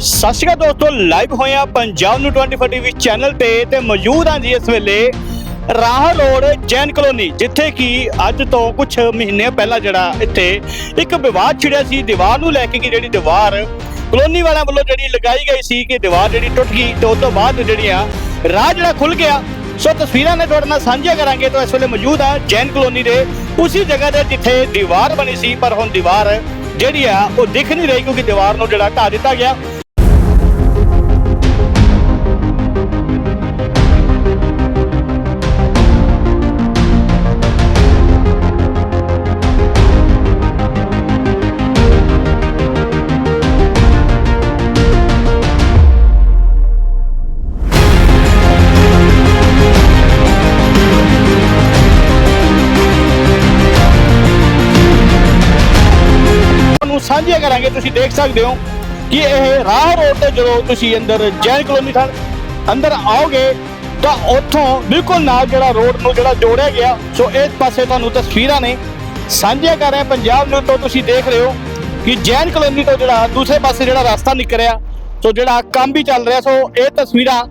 ਸਤਿ ਸ਼੍ਰੀ ਅਕਾਲ ਦੋਸਤੋ ਲਾਈਵ ਹੋਇਆ ਪੰਜਾਬ ਨੂੰ 24 ਟੀਵੀ ਚੈਨਲ ਤੇ ਤੇ ਮੌਜੂਦ ਹਾਂ ਜੀ ਇਸ ਵੇਲੇ ਰਾਹ ਰੋਡ ਜੈਨ ਕਲੋਨੀ, ਜਿੱਥੇ ਕਿ ਅੱਜ ਤੋਂ ਕੁਝ ਮਹੀਨੇ ਪਹਿਲਾਂ ਜਿਹੜਾ ਇੱਥੇ ਇੱਕ ਵਿਵਾਦ ਛਿੜਿਆ ਸੀ। ਦੀਵਾਰ ਨੂੰ ਲੈ ਕੇ ਕਿ ਜਿਹੜੀ ਦੀਵਾਰ ਕਲੋਨੀ ਵਾਲਿਆਂ ਵੱਲੋਂ ਜਿਹੜੀ ਲਗਾਈ ਗਈ ਸੀ ਕਿ ਦੀਵਾਰ ਜਿਹੜੀ ਟੁੱਟ ਗਈ ਤੇ ਉਸ ਤੋਂ ਬਾਅਦ ਜਿਹੜੀਆਂ ਰਾਹ ਜਿਹੜਾ ਖੁੱਲ ਗਿਆ। ਸੋ ਤਸਵੀਰਾਂ ਨੇ ਤੁਹਾਡੇ ਨਾਲ ਸਾਂਝੀਆਂ ਕਰਾਂਗੇ। ਤਾਂ ਇਸ ਵੇਲੇ ਮੌਜੂਦ ਆ ਜੈਨ ਕਲੋਨੀ ਦੇ, ਉਸੇ ਜਗ੍ਹਾ ਤੇ ਜਿੱਥੇ ਦੀਵਾਰ ਬਣੀ ਸੀ। ਪਰ ਹੁਣ ਦੀਵਾਰ ਜਿਹੜੀ ਆ, ਉਹ ਦਿਖ ਨਹੀਂ ਰਹੀ ਕਿਉਂਕਿ ਦੀਵਾਰ ਨੂੰ ਜਿਹੜਾ ਢਾ ਦਿੱਤਾ ਗਿਆ। ਸਾਂਝੀਆਂ ਕਰਾਂਗੇ, ਤੁਸੀਂ ਦੇਖ ਸਕਦੇ ਹੋ ਕਿ ਇਹ ਰਾਹ ਰੋਡ ਤੇ ਜਦੋਂ ਤੁਸੀਂ ਅੰਦਰ ਜੈਨ ਕਲੋਨੀ ਥਾਂ ਅੰਦਰ ਆਓਗੇ, ਤਾਂ ਉੱਥੋਂ ਬਿਲਕੁਲ ਨਾਲ ਜਿਹੜਾ ਰੋਡ ਨੂੰ ਜਿਹੜਾ ਜੋੜਿਆ ਗਿਆ, ਸੋ ਇਸ ਪਾਸੇ ਤੁਹਾਨੂੰ ਤਸਵੀਰਾਂ ਨੇ ਸਾਂਝੀਆਂ ਕਰ ਰਹੇ ਪੰਜਾਬ ਨੂੰ ਤੋਂ ਤੁਸੀਂ ਦੇਖ ਰਹੇ ਹੋ ਕਿ ਜੈਨ ਕਲੋਨੀ ਤੋਂ ਜਿਹੜਾ ਦੂਸਰੇ ਪਾਸੇ ਜਿਹੜਾ ਰਸਤਾ ਨਿਕਲਿਆ ਸੋ ਜਿਹੜਾ ਕੰਮ ਵੀ ਚੱਲ ਰਿਹਾ, ਸੋ ਇਹ ਤਸਵੀਰਾਂ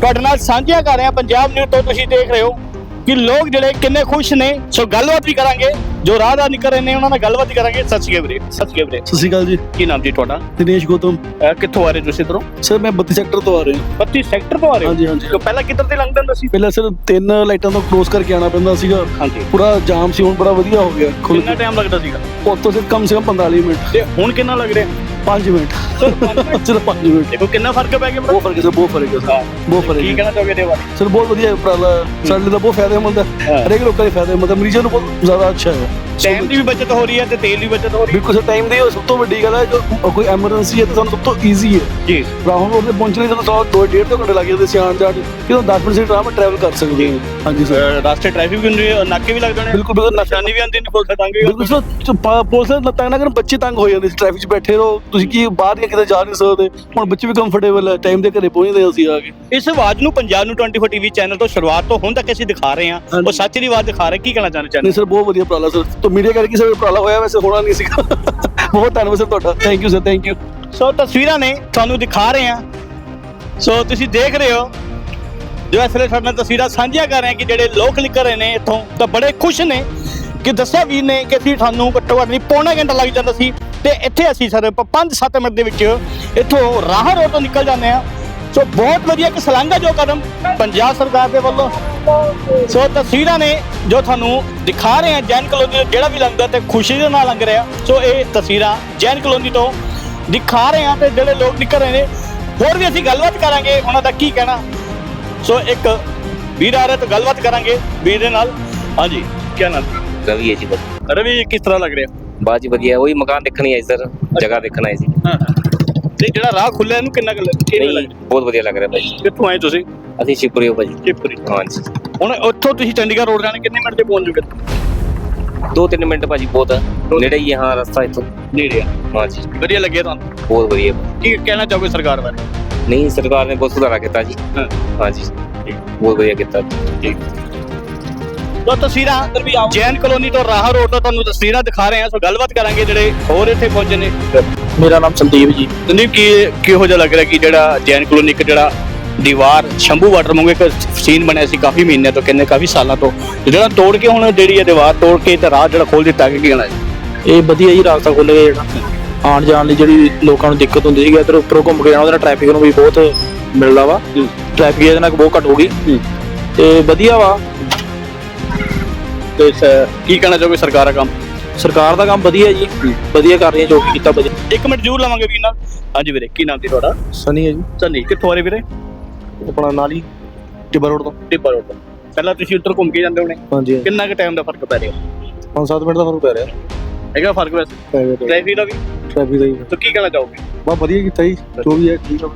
ਤੁਹਾਡੇ ਨਾਲ ਸਾਂਝੀਆਂ ਕਰ ਰਹੇ ਪੰਜਾਬ ਨਿਊਜ਼ ਤੋਂ ਤੁਸੀਂ ਦੇਖ ਰਹੇ ਹੋ। ਕਿ ਲੋਕ ਜਿਹੜੇ ਕਿੰਨੇ ਖੁਸ਼ ਨੇ ਸੋ ਗੱਲਬਾਤ ਵੀ ਕਰਾਂਗੇ। ਜੋ ਰਾਹ ਦਾ ਨਿਕਲ ਰਹੇ ਨੇ ਉਹਨਾਂ ਨਾਲ ਗੱਲਬਾਤ ਵੀ ਕਰਾਂਗੇ। ਸਤਿ ਸ਼੍ਰੀ ਅਕਾਲ ਵੀਰੇ ਸਤਿ ਸ਼੍ਰੀ ਅਕਾਲ ਵੀਰੇ। ਸਤਿ ਸ਼੍ਰੀ ਅਕਾਲ ਜੀ। ਕੀ ਨਾਮ ਜੀ ਤੁਹਾਡਾ? ਦਿਨੇਸ਼ ਗੌਤਮ। ਅਹ ਕਿੱਥੋਂ ਆ ਰਹੇ ਤੁਸੀਂ ਇਧਰੋਂ? ਸਰ ਮੈਂ 32 ਸੈਕਟਰ ਤੋਂ ਆ ਰਿਹਾ। 32 ਸੈਕਟਰ ਤੋਂ ਆ ਰਹੇ ਹੋ? ਹਾਂਜੀ ਹਾਂਜੀ। ਤੋਂ ਪਹਿਲਾਂ ਕਿੱਧਰ ਤੇ ਲੰਘਦਾ ਹੁੰਦਾ ਸੀ? ਪਹਿਲਾਂ ਸਰ ਤਿੰਨ ਲਾਈਟਾਂ ਤੋਂ ਕ੍ਰੋਸ ਕਰਕੇ ਆਣਾ ਪੈਂਦਾ ਸੀਗਾ। ਹਾਂਜੀ। ਪੂਰਾ ਜਾਮ ਸੀ ਹੁਣ ਬੜਾ ਵਧੀਆ ਹੋ ਗਿਆ। ਖੁੱਲ ਕਿੰਨਾ ਟਾਈਮ ਲੱਗਦਾ ਸੀਗਾ? ਉੱਥੋਂ ਸਿਰ ਕਮ ਸੇ ਕਮ 45 ਮਿੰਟ। ਤੇ ਹੁਣ ਕਿੰਨਾ ਲੱਗ ਰਿਹਾ? 5 ਮਿੰਟ। ਸਿਰਫ 5 ਮਿੰਟ। ਦੇਖੋ ਕਿੰਨਾ ਫ਼ਰਕ ਪੈ ਗਿਆ ਬਹੁਤ ਫ਼ਰਕ ਹੈ ਬਹੁਤ ਫ਼ਰਕ ਹੈ ਸਰ ਬਹੁਤ ਫ਼ਰਕ ਕੀ ਹੈ ਕਹਿਣਾ ਚਾਹੋਗੇ ਇਹਦੇ ਬਾਰੇ? ਸਰ ਬਹੁਤ ਵਧੀਆ ਉਪਰਾਲਾ। ਸਾਡੇ ਲਈ ਤਾਂ ਬਹੁਤ ਫਾਇਦੇਮੰਦ ਹਾਂ। ਹਰੇਕ ਲੋਕਾਂ ਲਈ ਫਾਇਦੇਮੰਦ ਹੈ। ਮਰੀਜ਼ਾਂ ਨੂੰ ਬਹੁਤ ਜ਼ਿਆਦਾ ਅੱਛਾ ਹੈ। ਟਾਈਮ ਦੀ ਵੀ ਬਚਤ ਹੋ ਰਹੀ ਹੈ ਤੇ ਤੇਲ ਦੀ ਬਚਤ ਹੋ ਰਹੀ ਹੈ। ਬਿਲਕੁਲ ਸਰ ਟਾਈਮ ਦੀ ਉਹ ਸਭ ਤੋਂ ਵੱਡੀ ਗੱਲ ਹੈ ਜੋ ਕੋਈ ਐਮਰਜੈਂਸੀ ਹੈ ਤਾਂ ਸਾਨੂੰ ਸਭ ਤੋਂ ਈਜ਼ੀ ਹੈ। ਜੀ। ਰਾਹੁਲ ਤੇ ਪਹੁੰਚਣ ਲਈ ਜਦੋਂ ਸੌ ਦੋ ਡੇਢ ਤੋਂ ਘੰਟੇ ਲੱਗ ਜਾਂਦੇ ਸੀ ਆਉਣ ਜਾਣ। ਕਿਉਂ 10 ਮਿੰਟ ਆਰਾਮ ਨਾਲ ਟਰੈਵਲ ਕਰ ਸਕਦੇ ਹਾਂ। ਹਾਂਜੀ ਸਰ। ਰਾਸਤੇ ਟ੍ਰੈਫਿਕ ਵੀ ਹੁੰਦੀ ਹੈ ਨਾਕੇ ਵੀ ਲੱਗਦੇ ਨੇ। ਬਿਲਕੁਲ ਬਿਲਕੁਲ ਨਸ਼ਾ ਨਿਸ਼ਾਨੀ ਵੀ ਆਉਂਦੀ ਨਹੀਂ ਪੁਲਿਸ ਤੰਗ ਵੀ ਬਿਲਕੁਲ ਸਰ ਪੁਲਿਸ ਤੰਗ ਨਾ ਕਰਨ ਬੱਚੇ ਤੰਗ ਹੋ ਜਾਂਦੇ ਸੀ ਟ੍ਰੈਫਿਕ 'ਚ ਬੈਠੇ ਰਹੋ। ਤੁਸੀਂ ਕੀ ਬਾਹਰ ਜਾਂ ਕਿਤੇ ਜਾ ਨਹੀਂ ਸਕਦੇ। ਹੁਣ ਬੱਚੇ ਵੀ ਕੰਫਰਟੇਬਲ ਹੈ ਟਾਈਮ ਦੇ ਘਰੇ ਪਹੁੰਚਦੇ ਅਸੀਂ ਆ ਕੇ। ਇਸ ਆਵਾਜ਼ ਨੂੰ ਪੰਜਾਬ ਨੂੰ 24 ਟੀਵੀ ਚੈਨਲ ਤੋਂ ਸ਼ੁਰੂਆਤ ਤੋਂ ਹੁਣ ਤੱਕ ਅਸੀਂ ਦਿਖਾ ਰਹੇ ਹਾਂ। ਉਹ। ਸੱਚ ਦੀ ਆਵਾਜ਼ ਦਿਖਾ ਰਹੇ ਕੀ ਕਹਿਣਾ ਚਾਹੁੰਦੇ ਚਾਹੁੰਦੇ ਨਹੀਂ ਸਰ ਬਹੁਤ ਵਧੀਆ ਉਪਰਾਲਾ ਸਰ। ਤੋਂ ਮੀਡੀਆ ਕਰਕੇ ਸਰ ਉਪਰਾਲਾ ਹੋਇਆ, ਵੈਸੇ ਹੋਣਾ ਨਹੀਂ ਸੀਗਾ। ਬਹੁਤ ਧੰਨਵਾਦ ਸਰ ਤੁਹਾਡਾ। Thank you sir thank you ਸੋ ਤਸਵੀਰਾਂ ਨੇ ਤੁਹਾਨੂੰ ਦਿਖਾ ਰਹੇ ਹਾਂ। ਸੋ ਤੁਸੀਂ ਦੇਖ ਰਹੇ ਹੋ, ਜੋ ਇਸ ਵੇਲੇ ਸਾਡੇ ਨਾਲ ਤਸਵੀਰਾਂ ਸਾਂਝੀਆਂ ਕਰ ਰਹੇ ਹਾਂ ਕਿ ਜਿਹੜੇ ਲੋਕ ਨਿਕਲ ਰਹੇ ਨੇ ਇੱਥੋਂ, ਤਾਂ ਬੜੇ ਖੁਸ਼ ਨੇ ਕਿ ਦੱਸਿਆ ਵੀ ਨੇ ਕਿ ਅਸੀਂ ਤੁਹਾਨੂੰ ਘੱਟੋ ਘੱਟ ਨਹੀਂ, ਪੌਣਾ ਘੰਟਾ ਲੱਗ ਜਾਂਦਾ ਸੀ। ਤੇ ਇੱਥੇ ਅਸੀਂ ਸਰ 5-7 ਮਿੰਟ ਦੇ ਵਿੱਚ ਇੱਥੋਂ ਰਾਹ ਰੋਡ ਤੋਂ ਨਿਕਲ ਜਾਂਦੇ ਆ ਸੋ ਬਹੁਤ ਵਧੀਆ ਇੱਕ ਸਲਾਂਘਾ ਜੋ ਕਦਮ ਪੰਜਾਬ ਸਰਕਾਰ ਦੇ ਵੱਲੋਂ। ਸੋ ਤਸਵੀਰਾਂ ਨੇ ਜੋ ਤੁਹਾਨੂੰ ਦਿਖਾ ਰਹੇ ਹਾਂ ਜੈਨ ਕਲੋਨੀ ਤੋਂ ਜਿਹੜਾ ਵੀ ਲੰਘਦਾ ਤੇ ਖੁਸ਼ੀ ਦੇ ਨਾਲ ਲੰਘ ਰਿਹਾ। ਸੋ ਇਹ ਤਸਵੀਰਾਂ ਜੈਨ ਕਲੋਨੀ ਤੋਂ ਦਿਖਾ ਰਹੇ ਹਾਂ ਤੇ ਜਿਹੜੇ ਲੋਕ ਨਿਕਲ ਰਹੇ ਨੇ ਹੋਰ ਵੀ ਅਸੀਂ ਗੱਲਬਾਤ ਕਰਾਂਗੇ ਉਹਨਾਂ ਦਾ ਕੀ ਕਹਿਣਾ। ਸੋ ਇੱਕ ਵੀਰ ਆ ਰਿਹਾ ਤਾਂ ਗੱਲਬਾਤ ਕਰਾਂਗੇ ਵੀਰ ਦੇ ਨਾਲ। ਹਾਂਜੀ ਕੀ ਨਾਮ? ਰਵੀ ਹੈ ਜੀ ਰਵੀ ਕਿਸ ਤਰ੍ਹਾਂ ਲੱਗ ਰਿਹਾ? ਬਾਅਦ ਜੀ ਵਧੀਆ ਉਹੀ ਮਕਾਨ ਦੇਖਣ ਆਏ ਸਰ ਜਗ੍ਹਾ ਦੇਖਣ ਆਏ ਸੀ। ਹਾਂ। ਤੇ ਜਿਹੜਾ ਰਾਹ ਖੁੱਲਿਆ ਇਹਨੂੰ ਕਿੰਨਾ ਕੁ ਲੱਗ- ਨਹੀਂ, ਲੱਗ ਬਹੁਤ ਵਧੀਆ ਲੱਗ ਰਿਹਾ ਭਾਈ। ਕਿੱਥੋਂ ਆਏ ਤੁਸੀਂ? ਅਸੀਂ ਸ਼ਿਪਰੀ ਹੋ ਭਾਜੀ ਚਿਪਰੀ ਹਾਂਜੀ। ਹੁਣ ਉੱਥੋਂ ਤੁਸੀਂ ਚੰਡੀਗੜ੍ਹ ਰੋਡ ਜਾਣੇ ਕਿੰਨੇ ਮਿੰਟ ਤੇ ਪਹੁੰਚ ਜੂਗੇ? ਦੋ ਤਿੰਨ ਮਿੰਟ ਭਾਜੀ ਬਹੁਤ ਆ। ਨੇੜੇ ਹੀ ਹੈ ਹਾਂ ਰਸਤਾ ਇੱਥੋਂ। ਨੇੜੇ ਆ। ਹਾਂਜੀ। ਵਧੀਆ ਲੱਗਿਆ ਤੁਹਾਨੂੰ? ਬਹੁਤ ਵਧੀਆ। ਕੀ ਕਹਿਣਾ ਚਾਹੋਗੇ ਸਰਕਾਰ ਬਾਰੇ? ਨਹੀਂ ਸਰਕਾਰ ਨੇ ਬਹੁਤ ਸੁਧਾਰਾ ਕੀਤਾ ਜੀ। ਹਾਂ। ਹਾਂਜੀ। ਬਹੁਤ ਵਧੀਆ ਕੀਤਾ। ਜੀ ਸੋ ਤਸਵੀਰਾਂ ਜੈਨ ਕਲੋਨੀ ਤੋਂ ਰਾਹ ਰੋਡ ਤੋਂ ਤੁਹਾਨੂੰ ਤਸਵੀਰਾਂ ਦਿਖਾ ਰਹੇ ਹਾਂ। ਸੋ ਗੱਲਬਾਤ ਕਰਾਂਗੇ ਜਿਹੜੇ ਹੋਰ ਇੱਥੇ ਪਹੁੰਚੇ ਨੇ। ਮੇਰਾ ਨਾਮ ਸੰਦੀਪ ਜੀ। ਸੰਦੀਪ ਕੀ ਕਿਹੋ ਜਿਹਾ ਲੱਗ ਰਿਹਾ ਕਿ ਜਿਹੜਾ ਜੈਨ ਕਲੋਨੀ ਇੱਕ ਜਿਹੜਾ ਦੀਵਾਰ ਸ਼ੰਭੂ ਵਾਟਰ ਮੰਗੋ ਇੱਕ ਸੀਨ ਬਣਿਆ ਸੀ ਕਾਫੀ ਮਹੀਨਿਆਂ ਤੋਂ ਕਿੰਨੇ ਕਾਫੀ ਸਾਲਾਂ ਤੋਂ। ਤੇ ਜਿਹੜਾ ਤੋੜ ਕੇ ਹੁਣ ਜਿਹੜੀ ਇਹ ਦੀਵਾਰ ਤੋੜ ਕੇ ਤੇ ਰਾਹ ਜਿਹੜਾ ਖੋਲ ਦਿੱਤਾ ਕਿ ਕਹਿਣਾ ਇਹ ਵਧੀਆ ਜੀ ਰਸਤਾ ਖੁੱਲ ਗਿਆ ਜਿਹੜਾ ਆਉਣ ਜਾਣ ਲਈ ਜਿਹੜੀ ਲੋਕਾਂ ਨੂੰ ਦਿੱਕਤ ਹੁੰਦੀ ਸੀਗੀ ਇੱਧਰ ਉੱਪਰੋਂ ਘੁੰਮ ਕੇ ਜਾਣਾ ਉਹਦੇ ਨਾਲ ਟ੍ਰੈਫਿਕ ਨੂੰ ਵੀ ਬਹੁਤ ਮਿਲਦਾ ਵਾ। ਟ੍ਰੈਫਿਕ ਇਹਦੇ ਨਾਲ ਬਹੁਤ ਘੱਟ ਹੋ ਗਈ। ਤੇ ਵਧੀਆ ਵਾ। ਤੇ ਸ- ਕੀ ਕਹਿਣਾ ਚਾਹੋਗੇ ਸਰਕਾਰ ਦਾ ਕੰਮ? ਸਰਕਾਰ ਦਾ ਕੰਮ ਵਧੀਆ ਜੀ। ਵਧੀਆ ਕਰ ਰਹੀ ਹੈ ਜੋ ਵੀ ਕੀਤਾ ਵਧੀਆ। ਇੱਕ ਮਿੰਟ ਜ਼ਰੂਰ ਲਵਾਂਗੇ ਵੀਰ ਨਾਲ। ਹਾਂਜੀ ਵੀਰੇ ਕੀ ਨਾਮ ਸੀ ਤੁਹਾਡਾ? ਸਨੀ ਹੈ ਜੀ। ਸੰਨੀ ਕਿੱਥੋਂ ਆ ਰਹੇ ਵੀਰੇ? ਆਪਣਾ ਨਾਲ ਹੀ ਟਿੱਬਾ ਰੋਡ ਤੋਂ। ਟਿੱਬਾ ਰੋਡ ਤੋਂ। ਪਹਿਲਾਂ ਤੁਸੀਂ ਉੱਧਰ ਘੁੰਮ ਕੇ ਜਾਂਦੇ ਹੋਣੇ। ਹਾਂਜੀ ਕਿੰਨਾ ਕੁ ਟਾਈਮ ਦਾ ਫ਼ਰਕ ਪੈ ਰਿਹਾ? 5-7 ਮਿੰਟ ਦਾ ਫ਼ਰਕ ਪੈ ਰਿਹਾ। ਹੈਗਾ ਫ਼ਰਕ ਵੈਸੇ? ਟ੍ਰੈਫਿਕ ਦਾ ਵੀ? ਟ੍ਰੈਫਿਕ ਦਾ ਹੀ ਤਾਂ ਕੀ ਕਹਿਣਾ ਚਾਹੋਗੇ? ਬਹੁਤ ਵਧੀਆ ਕੀਤਾ ਜੀ। ਜੋ ਵੀ ਹੈ ਠੀਕ ਆ।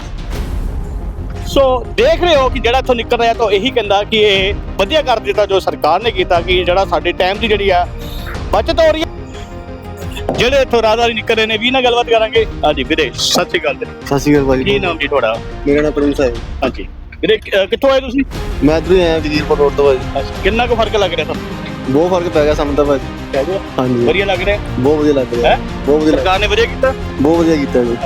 ਸੋ ਦੇਖ ਰਹੇ ਹੋ ਕਿ ਜਿਹੜਾ ਇੱਥੋਂ ਨਿਕਲ ਰਿਹਾ ਤਾਂ ਇਹੀ ਕਹਿੰਦਾ ਕਿ ਇਹ ਵਧੀਆ ਕਰ ਦਿੱਤਾ ਜੋ ਸਰਕਾਰ ਨੇ ਕੀਤਾ ਕਿ ਜਿਹੜਾ ਸਾਡੇ ਟਾਈਮ ਦੀ ਜਿਹੜੀ ਆ ਬਚਤ ਹੋ ਰਹੀ ਹੈ। ਜਿਹੜੇ ਇੱਥੋਂ ਰਾਹਦਾਰੀ ਨਿਕਲ ਰਹੇ ਨੇ ਵੀ ਨਾਲ ਗੱਲਬਾਤ ਕਰਾਂਗੇ। ਹਾਂਜੀ ਵੀਰੇ ਸਤਿ ਸ਼੍ਰੀ ਅਕਾਲ ਸਤਿ ਸ਼੍ਰੀ ਅਕਾਲ ਕੀ ਨਾਮ ਜੀ ਤੁਹਾਡਾ? ਮੇਰਾ ਨਾਮ ਪ੍ਰਵੀਨ ਸਾਹਿਬ ਹਾਂਜੀ। ਵੀਰੇ ਕਿੱਥੋਂ ਆਏ ਤੁਸੀਂ? ਮੈਂ ਇੱਧਰੋਂ ਹੀ ਆਇਆ ਵਜ਼ੀਰਪੁਰ ਰੋਡ ਤੋਂ ਭਾਜੀ ਕਿੰਨਾ ਕੁ ਫ਼ਰਕ ਲੱਗ ਰਿਹਾ ਤੁਹਾਨੂੰ? ਬਹੁਤ ਫ਼ਰਕ ਪੈ ਗਿਆ ਸਾਨੂੰ ਤਾਂ ਭਾਜੀ ਕਹਿ ਦਿਓ ਹਾਂਜੀ। ਵਧੀਆ ਲੱਗ ਰਿਹਾ? ਬਹੁਤ ਵਧੀਆ ਲੱਗ ਰਿਹਾ। ਹੈ? ਬਹੁਤ ਵਧੀਆ ਸਰਕਾਰ ਨੇ ਵਧੀਆ ਕੀਤਾ? ਬਹੁਤ ਵਧੀਆ ਕੀਤਾ ਜੀ।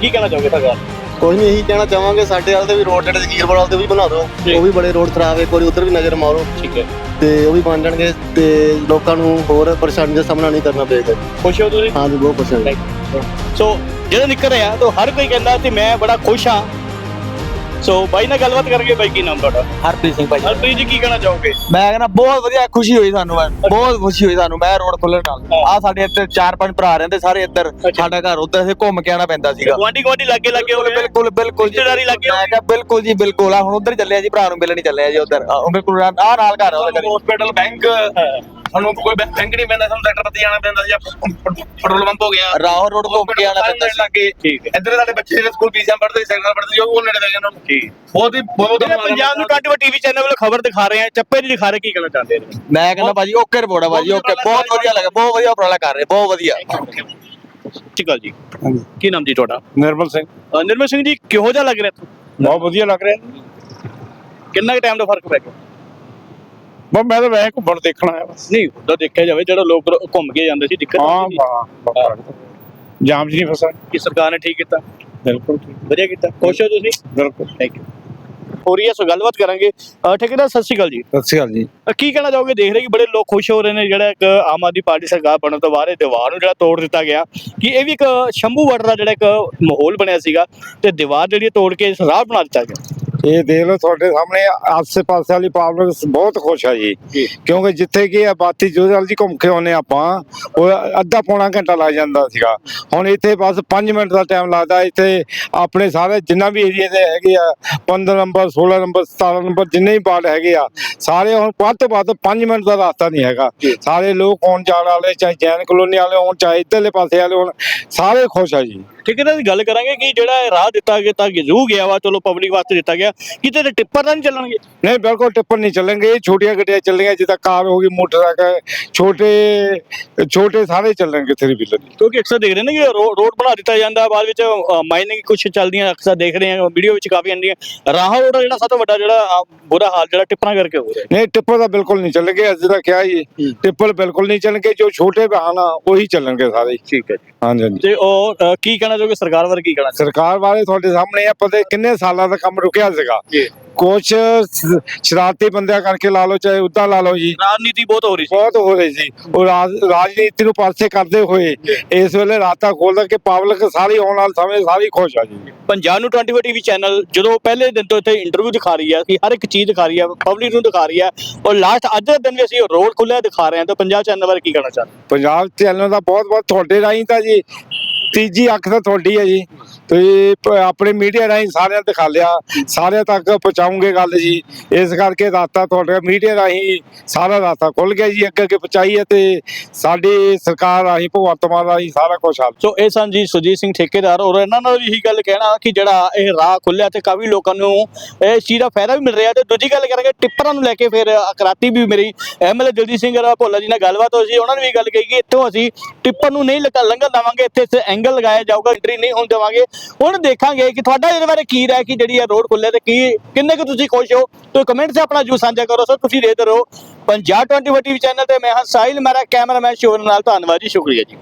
ਕੀ ਕਹਿਣਾ ਚਾਹੋਗੇ ਸਰਕਾਰ ਕੋਈ ਨਹੀਂ ਇਹੀ ਕਹਿਣਾ ਚਾਹਾਂਗੇ ਸਾਡੇ ਵਾਲੇ ਦੇ ਵੀ ਰੋਡ ਜਿਹੜੇ ਜਗੀਰਵਾਲ ਵਾਲੇ ਦੇ ਵੀ ਬਣਾ ਦਿਓ। ਜੀ। ਉਹ ਵੀ ਬੜੇ ਰੋਡ ਖਰਾਬ ਹੈ ਵਾਰੀ ਉਧਰ ਵੀ ਨਜ਼ਰ ਮਾਰੋ। ਠੀਕ ਹੈ। ਤੇ ਉਹ ਵੀ ਬਣ ਜਾਣਗੇ ਤੇ ਲੋਕਾਂ ਨੂੰ ਹੋਰ ਪਰੇਸ਼ਾਨੀ ਦਾ ਸਾਹਮਣਾ ਨਹੀਂ ਕਰਨਾ ਪਏਗਾ। ਖੁਸ਼ ਹੋ ਤੁਸੀਂ? ਹਾਂਜੀ ਬਹੁਤ ਹੈ ਸੋ ਜਿਹੜੇ ਨਿਕਲ ਰਹੇ ਤਾਂ ਹਰ ਕੋਈ ਕਹਿੰਦਾ ਕਿ ਮੈਂ ਬੜਾ ਖੁਸ਼ ਹਾਂ। ਸੋ ਬਾਈ ਨਾਲ ਗੱਲਬਾਤ ਕਰਕੇ ਬਾਈ ਕੀ ਨਾਮ ਤੁਹਾਡਾ? ਹਰਪ੍ਰੀਤ ਸਿੰਘ ਭਾਈ ਹਰਪ੍ਰੀਤ ਜੀ ਕੀ ਕਹਿਣਾ ਚਾਹੋਗੇ? ਮੈਂ ਕਹਿੰਦਾ ਬਹੁਤ ਵਧੀਆ ਖੁਸ਼ੀ ਹੋਈ ਸਾਨੂੰ ਮੈਂ ਬਹੁਤ ਖੁਸ਼ੀ ਹੋਈ ਸਾਨੂੰ ਮੈਂ ਰੋਡ ਖੁੱਲਣ ਨਾਲ। ਆ ਸਾਡੇ ਇੱਥੇ ਚਾਰ ਪੰਜ ਭਰਾ ਰਹਿੰਦੇ ਸਾਰੇ ਇੱਧਰ ਸਾਡਾ ਘਰ ਉੱਧਰ ਸੇ ਘੁੰਮ ਕੇ ਆਣਾ ਪੈਂਦਾ ਸੀਗਾ। ਗੁਆਂਢੀ ਗੁਆਂਢੀ ਲੱਗੇ ਲੱਗੇ ਹੋ ਗਏ ਬਿਲਕੁਲ ਬਿਲਕੁਲ ਜੀ। ਰਿਸ਼ਤੇਦਾਰੀ ਲੱਗੇ ਮੈਂ ਕਿਹਾ ਬਿਲਕੁਲ ਜੀ ਬਿਲਕੁਲ। ਆ ਹੁਣ ਉੱਧਰ ਚੱਲੇ ਆ ਜੀ ਭਰਾ ਨੂੰ ਮਿਲਣ ਹੀ ਚੱਲੇ ਆ ਜੀ ਉੱਧਰ। ਬਿਲਕੁਲ ਆ ਨਾਲ ਘਰ ਆ। ਹਸਪੀਟਲ ਬੈਂਕ ਸਾਨੂੰ ਕੋਈ ਬੈਂਕ ਨਹੀਂ ਪੈਂਦਾ ਸਾਨੂੰ ਸੈਕਟਰ ਤੇ ਜਾਣਾ ਪੈਂਦਾ ਸੀ ਪੈਟਰੋਲ ਪੰਪ ਹੋ ਗਿਆ। ਰਾਹੋਂ road ਘੁੰਮ ਕੇ ਆਉਣਾ ਪੈਂਦਾ ਸੀ। ਲੱਗੇ ਠੀਕ ਹੈ। ਇੱਧਰ ਸਾਡੇ ਬੱਚੇ ਜਿਹੜੇ ਸਕੂਲ ਪੀਸੀਐਮ ਪੜ੍ਹਦੇ ਸੀ ਸੈਕਟਰ ਪੜ੍ਹਦੇ ਸੀ ਉਹ ਨੇੜੇ ਦੇ ਉਹਨਾਂ ਨੂੰ। ਠੀਕ। ਬਹੁਤ ਹੀ ਬਹੁਤ ਜਿਹੜੇ ਪੰਜਾਬ ਨੂੰ 24 ਟੀਵੀ ਚੈਨਲ ਵੱਲੋਂ ਖਬਰ ਦਿਖਾ ਰਹੇ ਆ ਚੱਪੇ ਨਹੀਂ ਦਿਖਾ ਰਹੇ ਕੀ ਕਹਿਣਾ ਚਾਹੁੰਦੇ ਨੇ? ਮੈਂ ਕਹਿੰਦਾ ਭਾਜੀ ਓਕੇ ਰਿਪੋਰਟ ਆ ਭਾਜੀ ਓਕੇ। ਬਹੁਤ ਵਧੀਆ ਲੱਗਾ ਬਹੁਤ ਵਧੀਆ ਉਪਰਾਲਾ ਕਰ ਰਹੇ ਬਹੁਤ ਵਧੀਆ। ਠੀਕ ਹੈ ਜੀ। ਕੀ ਨਾਮ ਜੀ ਤੁਹਾਡਾ? ਨਿਰਮਲ ਸਿੰਘ। ਨਿਰਮਲ ਸਿੰਘ ਜੀ ਕਿਹੋ ਜਿਹਾ ਲੱਗ ਰਿਹਾ ਤੁਹਾਨੂੰ ਬਹੁਤ ਵਧੀਆ ਲੱਗ ਰਿਹਾ। ਕਿੰਨਾ ਕੁ ਟਾਈਮ ਦਾ ਫ਼ਰਕ ਪੈ ਗਿਆ? ਬਸ ਮੈਂ ਤਾਂ ਵੈਸੇ ਘੁੰਮਣ ਦੇਖਣ ਆਇਆ ਬਸ। ਨਹੀਂ ਉਹਦਾ ਦੇਖਿਆ ਜਾਵੇ ਜਿਹੜਾ ਲੋਕ ਘੁੰਮ ਕੇ ਜਾਂਦੇ ਸੀ ਦਿੱਕਤ ਹਾਂ ਨਹੀਂ ਸੀ। ਹਾਂ ਜਾਮ ਜੀ ਨਹੀਂ ਫਸਾ ਕਿ ਸਰਕਾਰ ਨੇ ਠੀਕ ਕੀਤਾ? ਬਿਲਕੁਲ ਵਧੀਆ ਕੀਤਾ। ਖੁਸ਼ ਹੋ ਤੁਸੀਂ? ਬਿਲਕੁਲ। ਥੈਂਕ ਯੂ ਹੋ ਰਹੀ ਹੈ ਸੋ ਗੱਲਬਾਤ ਕਰਾਂਗੇ। ਅ, ਠੇਕੇਦਾਰ ਸਤਿ ਸ਼੍ਰੀ ਅਕਾਲ ਜੀ। ਸਤਿ ਸ਼੍ਰੀ ਅਕਾਲ ਜੀ। ਕੀ ਕਹਿਣਾ ਚਾਹੋਗੇ? ਦੇਖ ਰਹੇ ਕਿ ਬੜੇ ਲੋਕ ਖੁਸ਼ ਹੋ ਰਹੇ ਨੇ ਜਿਹੜਾ ਇੱਕ ਆਮ ਆਦਮੀ ਪਾਰਟੀ ਸਰਕਾਰ ਬਣਨ ਤੋਂ ਬਾਅਦ ਇਹ ਦੀਵਾਰ ਨੂੰ ਜਿਹੜਾ ਤੋੜ ਦਿੱਤਾ ਗਿਆ। ਕਿ ਇਹ ਵੀ ਇੱਕ ਸ਼ੰਭੂ ਬਾਰਡਰ ਦਾ ਜਿਹੜਾ ਇੱਕ ਮਾਹੌਲ ਬਣਿਆ ਸੀਗਾ ਤੇ ਦੀਵਾਰ ਜਿਹੜੀ ਹੈ ਤੋੜ ਕੇ ਇਸ ਰਾਹ ਬਣਾ ਦਿੱਤਾ ਗਿਆ। ਇਹ ਦੇਖ ਲਓ ਤੁਹਾਡੇ ਸਾਹਮਣੇ ਆਸੇ ਪਾਸੇ ਵਾਲੀ ਪਬਲਿਕ ਬਹੁਤ ਖੁਸ਼ ਆ ਜੀ। ਕਿਉਂਕਿ ਜਿੱਥੇ ਕਿ ਆਬਾਦੀ ਜੋਦਲ ਜੀ ਘੁੰਮ ਕੇ ਆਉਂਦੇ ਆਪਾਂ ਉਹ ਅੱਧਾ ਪੌਣਾ ਘੰਟਾ ਲੱਗ ਜਾਂਦਾ ਸੀਗਾ। ਹੁਣ ਇੱਥੇ ਬਸ 5 ਮਿੰਟ ਦਾ ਟਾਈਮ ਲੱਗਦਾ ਇੱਥੇ ਆਪਣੇ ਸਾਰੇ ਜਿੰਨਾ ਵੀ ਏਰੀਆ ਦੇ ਹੈਗੇ ਆ 15 ਨੰਬਰ 16 ਨੰਬਰ 17 ਨੰਬਰ ਜਿੰਨੇ ਵੀ ਵਾਰਡ ਹੈਗੇ ਆ ਸਾਰੇ ਹੁਣ ਵੱਧ ਤੋਂ ਵੱਧ 5 ਮਿੰਟ ਦਾ ਰਸਤਾ ਨਹੀਂ ਹੈਗਾ। ਸਾਰੇ ਲੋਕ ਆਉਣ ਜਾਣ ਵਾਲੇ ਚਾਹੇ ਜੈਨ ਕਲੋਨੀ ਵਾਲੇ ਹੋਣ ਚਾਹੇ ਇੱਧਰਲੇ ਪਾਸੇ ਵਾਲੇ ਹੋਣ ਸਾਰੇ ਖੁਸ਼ ਆ ਜੀ। ਠੇਕੇਦਾਰ ਦੀ ਗੱਲ ਕਰਾਂਗੇ ਕਿ ਜਿਹੜਾ ਇਹ ਰਾਹ ਦਿੱਤਾ ਗਿਆ ਤਾਂ ਜ਼ਰੂਰ ਗਿਆ ਵਾ ਚਲੋ ਪਬਲਿਕ ਵਾਸਤੇ ਦਿੱਤਾ ਗਿਆ। ਕਿਤੇ ਤੇ ਟਿੱਪਰ ਤਾਂ ਨਹੀਂ ਚੱਲਣਗੇ? ਨਹੀਂ ਬਿਲਕੁਲ ਟਿੱਪਰ ਨਹੀਂ ਚੱਲਣਗੇ ਇਹ ਛੋਟੀਆਂ ਗੱਡੀਆਂ ਚੱਲਣਗੀਆਂ ਜਿੱਦਾਂ ਕਾਰ ਹੋ ਗਈ ਮੋਟਰਸਾਈਕਲ ਛੋਟੇ ਛੋਟੇ ਸਾਰੇ ਚੱਲਣਗੇ ਥਰੀ ਵੀਲਰ ਕਿਉਂਕਿ ਅਕਸਰ ਦੇਖ ਰਹੇ ਨੇ ਕਿ ਰੋ- ਰੋਡ ਬਣਾ ਦਿੱਤਾ ਜਾਂਦਾ ਬਾਅਦ ਵਿੱਚ ਮਾਈਨਿੰਗ ਕੁਝ ਚੱਲਦੀਆਂ ਅਕਸਰ ਦੇਖ ਰਹੇ ਹਾਂ ਵੀਡੀਓ ਵਿੱਚ ਕਾਫੀ ਆਉਂਦੀਆਂ। ਰਾਹ ਰੋਡ ਜਿਹੜਾ ਸਭ ਤੋਂ ਵੱਡਾ ਜਿਹੜਾ ਅ, ਬੁਰਾ ਹਾਲ ਜਿਹੜਾ ਟਿੱਪਰਾਂ ਕਰਕੇ ਹੋ ਰਿਹਾ। ਨਹੀਂ ਟਿੱਪਰ ਤਾਂ ਬਿਲਕੁਲ ਨਹੀਂ ਚੱਲਣਗੇ ਅੱਜ ਦਾ ਕਿਹਾ ਜੀ ਟਿੱਪਰ ਬਿਲਕੁਲ ਨਹੀਂ ਚੱਲਣਗੇ ਜੋ ਛੋਟੇ ਵਾਹਨ ਆ ਉਹੀ ਚੱਲਣਗੇ ਸਾਰੇ। ਠੀਕ ਹੈ ਜੀ। ਹਾਂਜੀ ਹਾਂਜੀ। ਤੇ ਉਹ ਅ, ਕੀ ਕਹਿਣਾ ਚਾਹੋਗੇ ਸਰਕਾਰ ਬਾਰੇ ਕੀ ਕਹਿਣਾ ਸਰਕਾਰ ਵਾਲੇ ਤੁਹਾਡੇ ਸਾਹਮਣੇ ਆ ਪਤਾ ਕਿੰਨੇ ਸਾਲਾਂ ਦਾ ਕੰਮ ਰੁਕਿਆ ਸੀਗਾ? ਜੀ। ਸ਼ਰਾਰਤੀ ਬੰਦਿਆਂ ਕਰਕੇ ਲਾ ਲਓ ਚਾਹੇ ਉਦਾਂ ਲਾ ਲਓ ਜੀ। ਰਾਜਨੀਤੀ ਬਹੁਤ ਹੋ ਰਹੀ ਸੀ। ਬਹੁਤ ਹੋ ਰਹੀ ਸੀ। ਉਹ ਰਾਜ- ਰਾਜਨੀਤੀ ਨੂੰ ਪਾਸੇ ਕਰਦੇ ਹੋਏ ਇਸ ਵੇਲੇ ਰਾਤਾਂ ਖੋਲ੍ਹ ਕੇ ਪਬਲਿਕ ਸਾਰੀ ਆਉਣ ਵਾਲੇ ਸਮੇਂ ਸਾਰੀ ਖੁਸ਼ ਆ ਜੀ। ਪੰਜਾਬ ਨੂੰ 24 ਟੀਵੀ ਚੈਨਲ ਜਦੋਂ ਪਹਿਲੇ ਦਿਨ ਤੋਂ ਇੱਥੇ ਇੰਟਰਵਿਊ ਦਿਖਾ ਰਹੀ ਹੈ ਕਿ ਹਰ ਇੱਕ ਚੀਜ਼ ਦਿਖਾ ਰਹੀ ਹੈ ਪਬਲਿਕ ਨੂੰ ਦਿਖਾ ਰਹੀ ਹੈ ਔਰ ਲਾਸਟ ਅੱਜ ਦੇ ਦਿਨ ਵੀ ਅਸੀਂ ਰੋਡ ਖੁੱਲਿਆ ਦਿਖਾ ਰਹੇ ਹਾਂ ਤਾਂ ਪੰਜਾਬ ਚੈਨਲ ਬਾਰੇ ਕੀ ਕਹਿਣਾ ਚਾਹੁੰਦੇ? ਪੰਜਾਬ ਚੈਨਲ ਦਾ ਬਹੁਤ ਬਹੁਤ ਤੁਹਾਡੇ ਰਾਹੀਂ ਤਾਂ ਜੀ ਤੀਜੀ ਅੱਖ ਤਾਂ ਤੁਹਾਡੀ ਹੈ ਜੀ। ਤੁਸੀਂ ਆਪਣੇ ਮੀਡੀਆ ਰਾਹੀਂ ਸਾਰਿਆਂ ਨੂੰ ਦਿਖਾ ਲਿਆ। ਸਾਰਿਆਂ ਤੱਕ ਪਹੁੰਚਾਉਂਗੇ ਗੱਲ ਜੀ। ਇਸ ਕਰਕੇ ਰਾਤਾ ਤੁਹਾਡੇ ਮੀਡੀਆ ਰਾਹੀਂ ਸਾਰਾ ਰਾਤਾ ਖੁੱਲ ਗਿਆ ਜੀ। ਅੱਗੇ ਅੱਗੇ ਪਹੁੰਚਾਈ ਹੈ ਤੇ ਸਾਡੀ ਸਰਕਾਰ ਰਾਹੀਂ, ਭਗਵੰਤ ਮਾਨ ਰਾਹੀਂ ਸਾਰਾ ਕੁਝ ਹਾਲ। ਸੋ ਇਹ ਸਨ ਜੀ ਸੁਜੀਤ ਸਿੰਘ ਠੇਕੇਦਾਰ। ਔਰ ਇਹਨਾਂ ਨਾਲ ਇਹੀ ਗੱਲ ਕਹਿਣਾ ਕਿ ਜਿਹੜਾ ਇਹ ਰਾਹ ਖੁੱਲਿਆ ਤੇ ਕਾਫੀ ਲੋਕਾਂ ਨੂੰ ਇਹ ਚੀਜ਼ ਦਾ ਫਾਇਦਾ ਵੀ ਮਿਲ ਰਿਹਾ। ਤੇ ਦੂਜੀ ਗੱਲ ਕਰਾਂਗੇ, ਟਿੱਪਰਾਂ ਨੂੰ ਲੈ ਕੇ ਫਿਰ ਕਰਾਤੀ ਵੀ ਮੇਰੀ ਐਮਐਲਏ ਜਗਦੀਪ ਸਿੰਘ ਭੋਲਾ ਜੀ ਨਾਲ ਗੱਲਬਾਤ ਹੋਈ ਸੀ। ਉਹਨਾਂ ਨੇ ਵੀ ਗੱਲ ਕਹੀ ਕਿ ਇੱਥੋਂ ਅਸੀਂ ਟਿੱਪਰ ਨੂੰ ਨਹੀਂ ਲਗਾ ਲੰਘਣ ਦੇਵਾਂਗੇ। ਇੱਥੇ ਇਸ ਐਂਗਲ ਲਗਾਇਆ ਜਾਊਗਾ ਐਂਟਰੀ ਨਹੀਂ ਹੋਣ ਦੇਵਾਂਗੇ। ਹੁਣ ਦੇਖਾਂਗੇ ਕਿ ਤੁਹਾਡਾ ਇਹਦੇ ਬਾਰੇ ਕੀ ਰਾਏ, ਕਿ ਜਿਹੜੀ ਆ ਰੋਡ ਖੁੱਲੇ ਤੇ ਕੀ, ਕਿੰਨੇ ਕੁ ਤੁਸੀਂ ਖੁਸ਼ ਹੋ? ਤੇ ਕਮੈਂਟ 'ਚ ਆਪਣਾ ਜੂ ਸਾਂਝਾ ਕਰੋ, ਸਰ, ਤੁਸੀਂ ਦੇਖਦੇ ਰਹੋ। ਪੰਜਾਬ 24 ਟੀਵੀ ਚੈਨਲ ਤੇ ਮੈਂ ਹਾਂ ਸਾਹਿਲ ਮੇਰਾ ਕੈਮਰਾਮੈਨ ਸ਼ੋਰ ਨਾਲ। ਧੰਨਵਾਦ ਜੀ, ਸ਼ੁਕਰੀਆ ਜੀ।